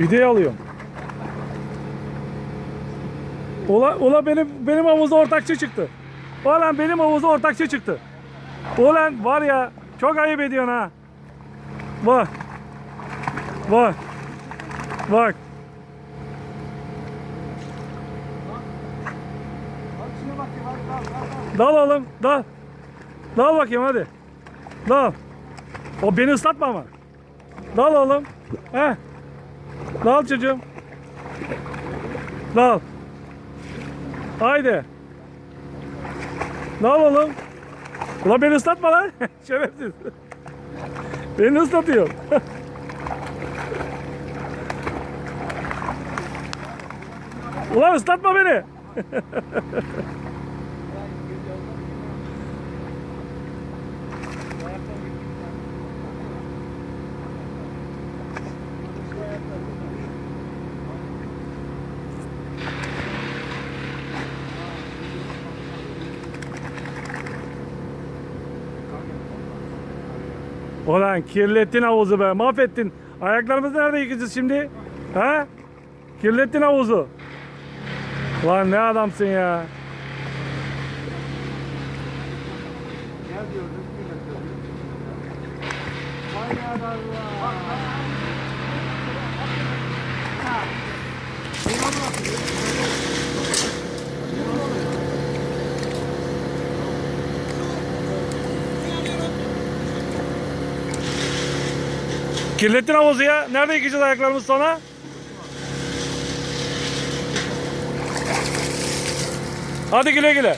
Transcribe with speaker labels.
Speaker 1: Videoyu alıyorum. Ola, ola benim benim havuzda ortakçı çıktı. Ulan benim havuzda ortakçı çıktı. Ulan var ya çok ayıp ediyorsun ha. Bak. Bak. Bak. Dal oğlum dal. Dal bakayım hadi. Dal. O beni ıslatma ama. Dal oğlum. Heh. Dal çocuğum. Dal. Haydi. Dal oğlum. Ulan beni ıslatma lan. Şerefsiz. Beni ıslatıyor. Ulan ıslatma beni. Ulan kirlettin havuzu be. Mahvettin. Ayaklarımızı nerede yıkayacağız şimdi? Ha? Kirlettin havuzu. Lan ne adamsın ya. Kirlettin havuzu ya. Nerede yıkayacağız ayaklarımızı sonra? Hadi güle güle.